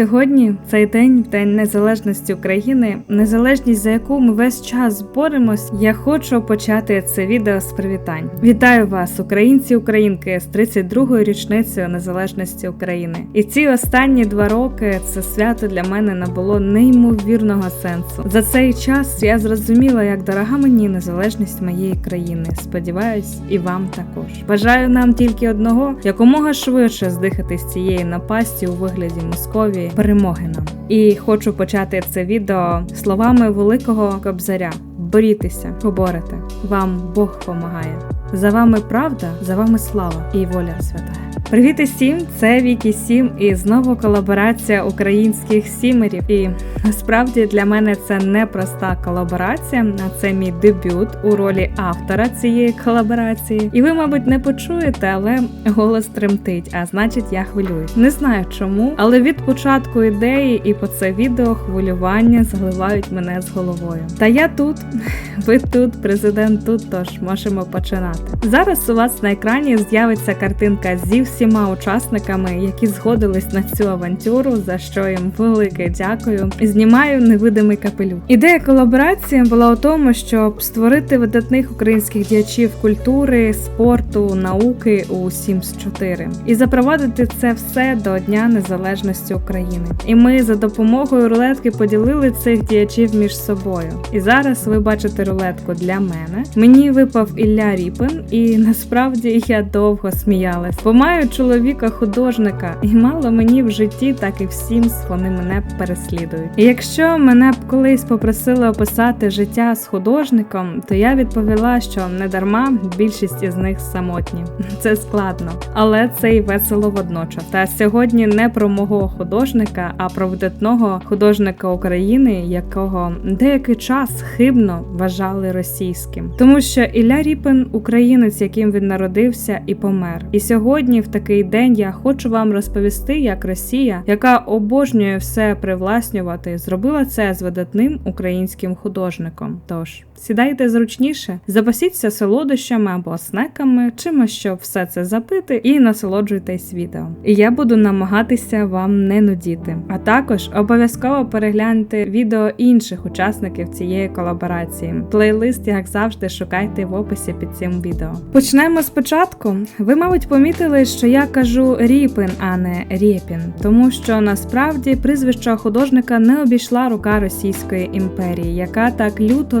сьогодні цей день, День Незалежності України, незалежність за яку ми весь час боремось. Я хочу почати це відео з привітань. Вітаю вас, українці, українки, з 32-ю річницею незалежності України. І ці останні два роки це свято для мене набуло неймовірного сенсу. За цей час я зрозуміла, як дорога мені незалежність моєї країни. Сподіваюсь, і вам також. Бажаю нам тільки одного якомога швидше здихати з цієї напасті у вигляді Московії перемоги нам. І хочу почати це відео словами великого кобзаря: борітеся, поборете. Вам Бог помагає. За вами правда, за вами слава і воля святая. Привіт усім! Це Вікі Сім і знову колаборація українських сімерів. І насправді для мене це не проста колаборація, а це мій дебют у ролі автора цієї колаборації. І ви, мабуть, не почуєте, але голос тремтить, а значить, я хвилююсь. Не знаю чому, але від початку ідеї і по це відео хвилювання заливають мене з головою. Та я тут, ви тут, президент тут, тож можемо починати. Зараз у вас на екрані з'явиться картинка зі всіма учасниками, які згодились на цю авантюру, за що їм велике дякую. Знімаю невидимий капелюх. Ідея колаборації була у тому, щоб створити видатних українських діячів культури, спорту, науки у Sims 4 і запровадити це все до Дня Незалежності України. І ми за допомогою рулетки поділили цих діячів між собою. І зараз ви бачите рулетку для мене. Мені випав Ілля Ріпин, і насправді я довго сміялась, бо маю чоловіка-художника, і мало мені в житті, так і в Sims вони мене переслідують. І якщо мене б колись попросили описати життя з художником, то я відповіла, що не дарма більшість із них самотні. Це складно, але це й весело водночас. Та сьогодні не про мого художника, а про видатного художника України, якого деякий час хибно вважали російським, тому що Ілля Ріпин українець, яким він народився і помер. І сьогодні, в такий день, я хочу вам розповісти, як Росія, яка обожнює все привласнювати, зробила це з видатним українським художником. Тож сідайте зручніше, запасіться солодощами або снеками, чимось, щоб все це запити, і насолоджуйтесь відео. І я буду намагатися вам не нудіти. А також обов'язково перегляньте відео інших учасників цієї колаборації. Плейлист, як завжди, шукайте в описі під цим відео. Почнемо спочатку. Ви, мабуть, помітили, що я кажу Ріпин, а не Рєпін, тому що насправді прізвища художника не обійшла рука Російської імперії, яка так люто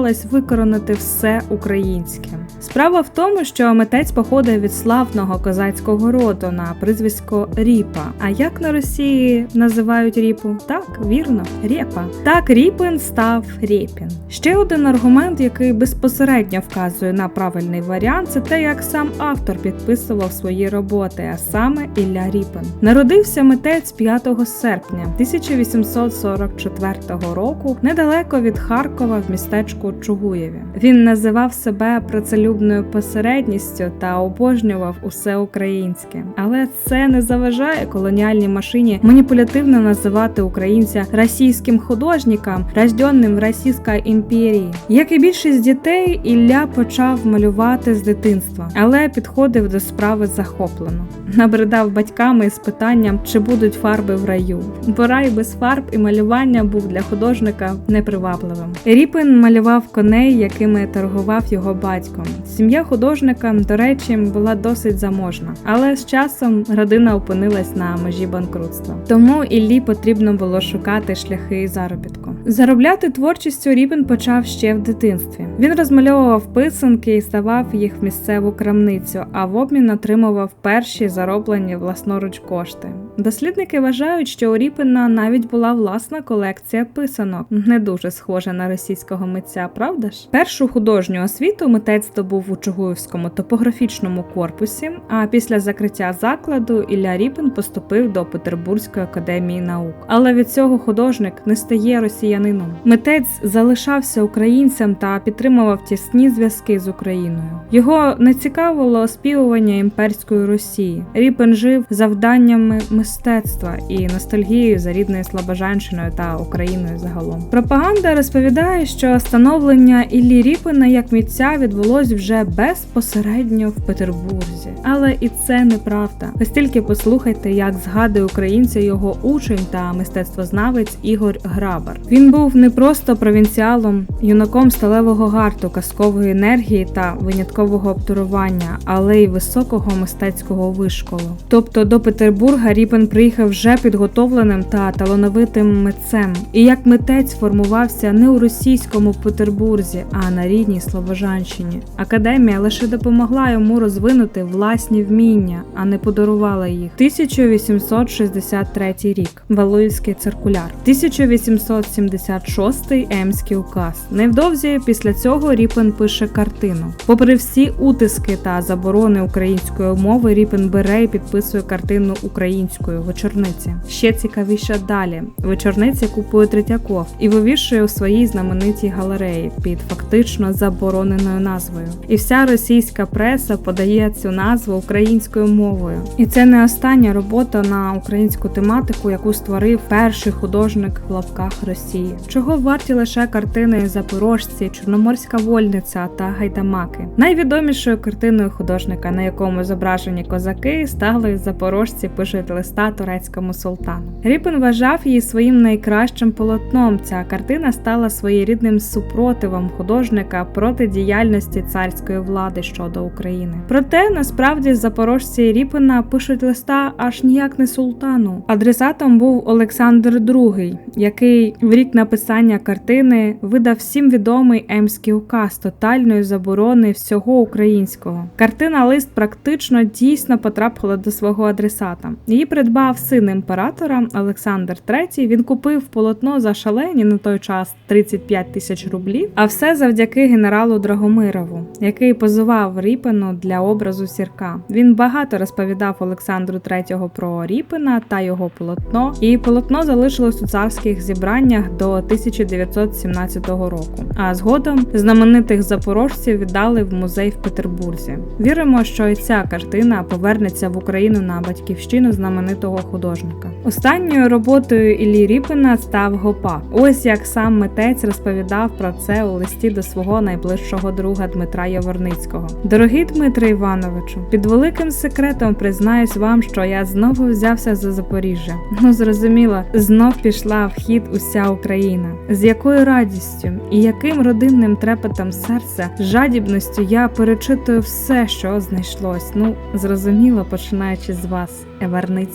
намагалась викоронати все українське. Справа в тому, що митець походить від славного козацького роду на прізвисько Ріпа. А як на Росії називають Ріпу? Так, вірно, Рєпа. Так Ріпин став Рєпін. Ще один аргумент, який безпосередньо вказує на правильний варіант, це те, як сам автор підписував свої роботи, а саме Ілля Ріпин. Народився митець 5 серпня 1844 року недалеко від Харкова в містечку Чугуєві. Він називав себе працелюбною посередністю та обожнював усе українське, але це не заважає колоніальній машині маніпулятивно називати українця російським художником, рожденним в Російській імперії. Як і більшість дітей, Ілля почав малювати з дитинства, але підходив до справи захоплено. Набридав батьками із питанням, чи будуть фарби в раю. Бо рай без фарб і малювання був для художника непривабливим. Ріпин малював коней, якими торгував його батько. Сім'я художника, до речі, була досить заможна, але з часом родина опинилась на межі банкрутства. Тому Іллі потрібно було шукати шляхи заробітку. Заробляти творчістю Ріпін почав ще в дитинстві. Він розмальовував писанки і ставав їх в місцеву крамницю, а в обмін отримував перші зароблені власноруч кошти. Дослідники вважають, що у Ріпина навіть була власна колекція писанок, не дуже схожа на російського митця, правда ж? Першу художню освіту митець здобув у Чугуївському топографічному корпусі. А після закриття закладу Ілля Ріпин поступив до Петербурзької академії наук. Але від цього художник не стає росіянином. Митець залишався українцем та підтримував тісні зв'язки з Україною. Його не цікавило оспівування імперської Росії. Ріпин жив завданнями мистецтва і ностальгією за рідною Слобожанщиною та Україною загалом. Пропаганда розповідає, що становлення Іллі Ріпина як митця відбулось вже безпосередньо в Петербурзі, але і це неправда. Ось тільки послухайте, як згадує українця його учень та мистецтвознавець Ігор Грабар. Він був не просто провінціалом, юнаком сталевого гарту, казкової енергії та виняткового обдарування, але й високого мистецького вишколу. Тобто до Петербурга Ріпен приїхав вже підготовленим та талановитим митцем, і як митець формувався не у російському Петербурзі, а на рідній Слобожанщині. Академія лише допомогла йому розвинути власні вміння, а не подарувала їх. 1863 рік Валуївський циркуляр, 1876 Емський указ. Невдовзі після цього Ріпен пише картину. Попри всі утиски та заборони української мови, Ріпен бере і підписує картину українською вечорниці. Ще цікавіше далі. Вечорниці купує Третьяков і вивішує у своїй знаменитій галереї під фактично забороненою назвою. І вся російська преса подає цю назву українською мовою. І це не остання робота на українську тематику, яку створив перший художник в лапках Росії. Чого варті лише картини Запорожці, Чорноморська вольниця та гайдамаки. Найвідомішою картиною художника, на якому зображені козаки, стали запорожці пишуть листа турецькому султану. Ріпен вважав її своїм найкращим полотном. Ця картина стала своєрідним супротивом художника проти діяльності царської влади щодо України. Проте насправді запорожці Ріпена пишуть листа аж ніяк не султану. Адресатом був Олександр II, який в рік написання картини видав всім відомий емський указ тотальної заборони всього українського. Картина лист практично дійсно потрапила до свого адресата. Її придбав син імператора Олександр III. Він купив полотно за шалені на той час 35 тисяч рублів. А все завдяки генералу Драгомирову, який позував Ріпену для образу сірка. Він багато розповідав Олександру III про Ріпена та його полотно, і полотно залишилось у царських зібраннях до 1917 року. А згодом знаменитих запорожців віддали в музей в Петербурзі. Віримо, що і ця картина повернеться в Україну на батьківщину знаменитого художника. Останньою роботою Іллі Ріпена став Гопак. Ось як сам митець розповідав про це у листі до свого найближчого друга Дмитра Яворницького. Дорогий Дмитре Івановичу, під великим секретом признаюсь вам, що я знову взявся за Запоріжжя. Ну зрозуміло, знов пішла в хід уся Україна. З якою радістю і яким родинним трепетом серця, жадібністю я перечитую все, що знайшлось. Ну зрозуміло, починаючи з вас.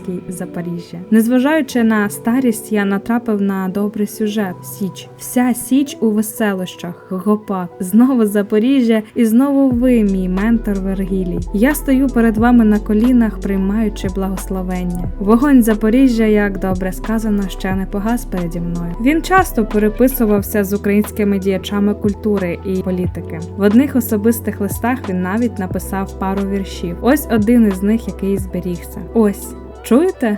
Еверницький Запоріжжя. Незважаючи на старість, я натрапив на добрий сюжет. Січ, вся січ у веселощах, гопак, знову Запоріжжя, і знову ви, мій ментор Вергілій. Я стою перед вами на колінах, приймаючи благословення. Вогонь Запоріжжя, як добре сказано, ще не погас переді мною. Він часто переписувався з українськими діячами культури і політики. В одних особистих листах він навіть написав пару віршів. Ось один із них, який зберігся. Ось чуєте?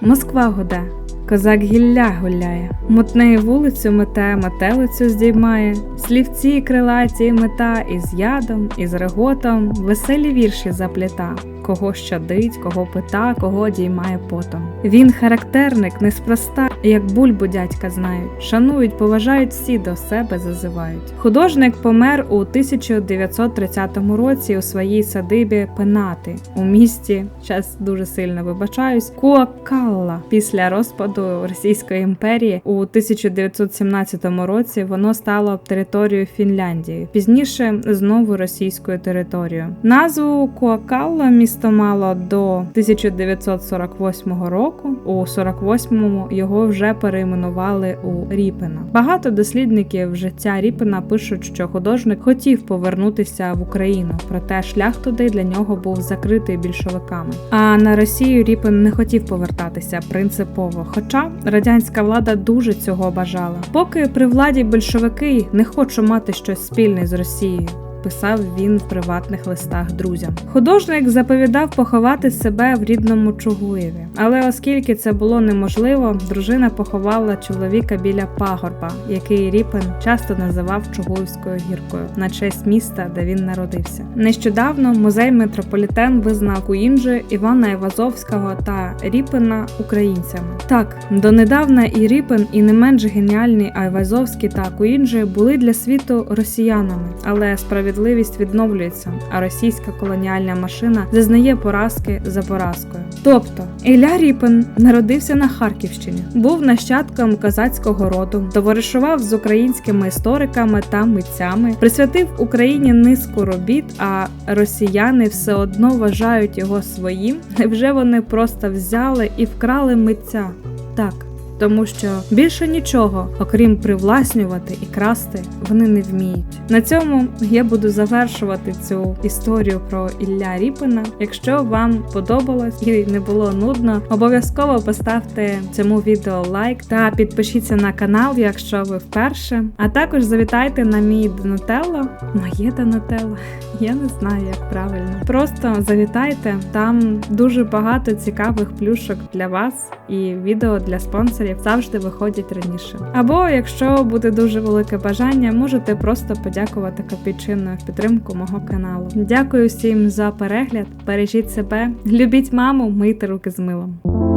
Москва гуде. Козак гілля гуляє, мутнеє вулицю мете, метелицю здіймає, слівці крилаті мета із ядом, із реготом, веселі вірші запліта, кого щадить, кого пита, кого діймає потом. Він характерник неспроста, як бульбу дядька знають, шанують, поважають всі до себе зазивають. Художник помер у 1930 році у своїй садибі Пенати у місті, час дуже сильно вибачаюсь, Куакалла після розпаду Російської імперії у 1917 році воно стало територією Фінляндії, пізніше знову російською територією. Назву Куакалла місто мало до 1948 року. У 48-му його вже перейменували у Ріпена. Багато дослідників життя Ріпена пишуть, що художник хотів повернутися в Україну, проте шлях туди для нього був закритий більшовиками. А на Росію Ріпен не хотів повертатися принципово. Хоча радянська влада дуже цього бажала. Поки при владі большевики не хочу мати щось спільне з Росією. Писав він в приватних листах друзям. Художник заповідав поховати себе в рідному Чугуєві, але оскільки це було неможливо, дружина поховала чоловіка біля пагорба, який Ріпен часто називав Чугуївською гіркою на честь міста, де він народився. Нещодавно музей метрополітен визнав Куінджи, Івана Івазовського та Ріпена українцями. Так, донедавна і Ріпен, і не менш геніальний Айвазовський та Куінджи були для світу росіянами, але справедливість відновлюється, а російська колоніальна машина зазнає поразки за поразкою. Тобто Ілля Ріпен народився на Харківщині, був нащадком козацького роду, товаришував з українськими істориками та митцями, присвятив Україні низку робіт, а росіяни все одно вважають його своїм. Невже вони просто взяли і вкрали митця? Так. Тому що більше нічого, окрім привласнювати і красти, вони не вміють. На цьому я буду завершувати цю історію про Ілля Ріпина. Якщо вам подобалось і не було нудно, обов'язково поставте цьому відео лайк та підпишіться на канал, якщо ви вперше. А також завітайте на мій Донателло, моє Донателло. Я не знаю, як правильно. Просто завітайте, там дуже багато цікавих плюшок для вас і відео для спонсорів завжди виходять раніше. Або якщо буде дуже велике бажання, можете просто подякувати копійчиною в підтримку мого каналу. Дякую всім за перегляд. Бережіть себе, любіть маму, мийте руки з милом.